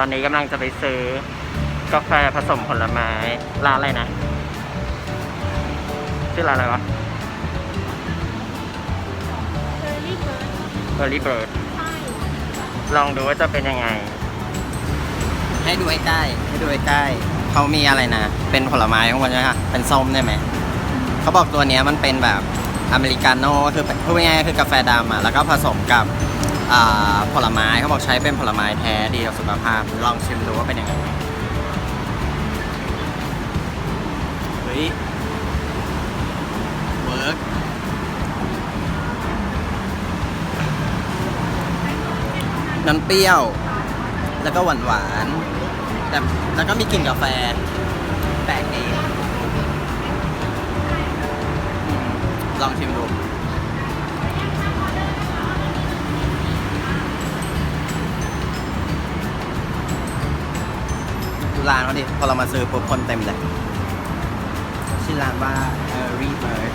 อนนี้กำลังจะไปซื้อกาแฟผสมผลไม้ร้านอะไรนะชื่อร้านอะไรวะเบอร์รี่เบิร์ด Early Bird ใช่ลองดูว่าจะเป็นยังไง ให้ดูใกล้ๆให้ดูใกล้ๆเขามีอะไรนะ เป็นผลไม้ข้างบนใช่ไหมคะเป็นส้มได้ไหม เขาบอกตัวเนี้ยมันเป็นแบบอเมริกาโน่คือพูดง่ายๆคือกาแฟดำอะ แล้วก็ผสมกับอ่า ผลไม้เขาบอกใช้เป็นผลไม้แท้ดีต่อสุขภาพ ลองชิมดูว่าเป็นยังไงเฮ้ยเวิร์กน้ำเปรี้ยว แล้วก็หวานหวานแต่แล้วก็มีกลิ่นกาแฟแปลกดีลองชิมดู ดูร้านเขาดิพอเรามาซื้อปุ๊บคนเต็มเลยชื่อร้านว่า Harry Bird